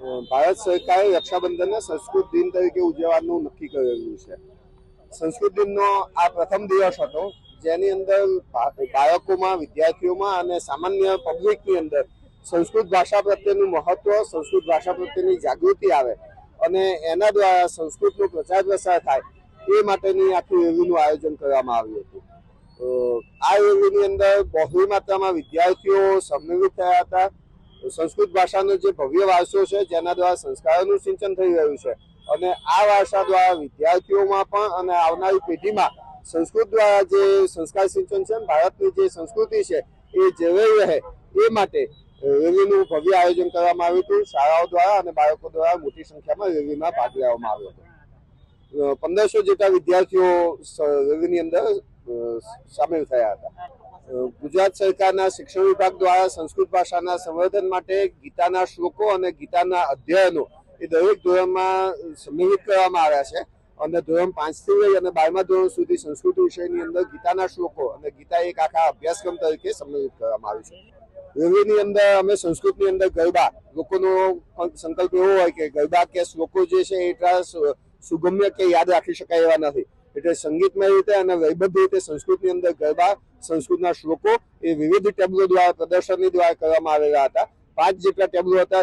ભારત સરકારે રક્ષાબંધનને સંસ્કૃત દિન તરીકે ઉજવવાનું નક્કી કરેલું છે. સંસ્કૃત દિનનો આ પ્રથમ દિવસ હતો, જેની અંદર બાળકોમાં, વિદ્યાર્થીઓમાં અને સામાન્ય પબ્લિકની અંદર સંસ્કૃત ભાષા પ્રત્યેનું મહત્વ, સંસ્કૃત ભાષા પ્રત્યેની જાગૃતિ આવે અને એના દ્વારા સંસ્કૃતનો પ્રચાર પ્રસાર થાય એ માટેની આખી રેલીનું આયોજન કરવામાં આવ્યું હતું. આ રેલીની અંદર બહોળી માત્રામાં વિદ્યાર્થીઓ સંમિલિત થયા હતા. સંસ્કૃત ભાષાનો જે ભવ્ય વારસો છે, જેના દ્વારા સંસ્કારોનું સિંચન થઈ રહ્યું છે અને આ વારસા દ્વારા વિદ્યાર્થીઓમાં પણ અને આવનારી પેઢીમાં સંસ્કૃત દ્વારા જે સંસ્કાર સિંચન છે, ભારતની જે સંસ્કૃતિ છે, એ જળવાઈ રહે એ માટે રેલીનું ભવ્ય આયોજન કરવામાં આવ્યું હતું. શાળાઓ દ્વારા અને બાળકો દ્વારા મોટી સંખ્યામાં રેલીમાં ભાગ લેવામાં આવ્યો હતો. પંદરસો જેટલા વિદ્યાર્થીઓ રેલીની અંદર સામેલ થયા હતા. ગુજરાત સરકારના શિક્ષણ વિભાગ દ્વારા સંસ્કૃત ભાષાના સંવર્ધન માટે ગીતાના શ્લોકો અને ગીતાના અધ્યયનો એ દરેક ધોરણમાં સંમિલિત કરવામાં આવ્યા છે. અને ધોરણ પાંચથી લઈ અને બારમા ધોરણ સુધી સંસ્કૃત વિષયની અંદર ગીતાના શ્લોકો અને ગીતા એક આખા અભ્યાસક્રમ તરીકે સંમિલિત કરવામાં આવ્યું છે. રેલવેની અંદર અમે સંસ્કૃતની અંદર ગરબા, લોકોનો સંકલ્પ એવો હોય કે ગરબા કે શ્લોકો જે છે એટલા સુગમ્ય કે યાદ રાખી શકાય એવા નથી. એટલે સંગીતમય રીતે અને વૈબદ્ધ રીતે સંસ્કૃતની અંદર ગરબા સંસ્કૃતના શ્લોકો એ વિવિધ ટેબલો દ્વારા પ્રદર્શનની દ્વારા કરવામાં આવેલા હતા. પાંચ જેટલા ટેબલો હતા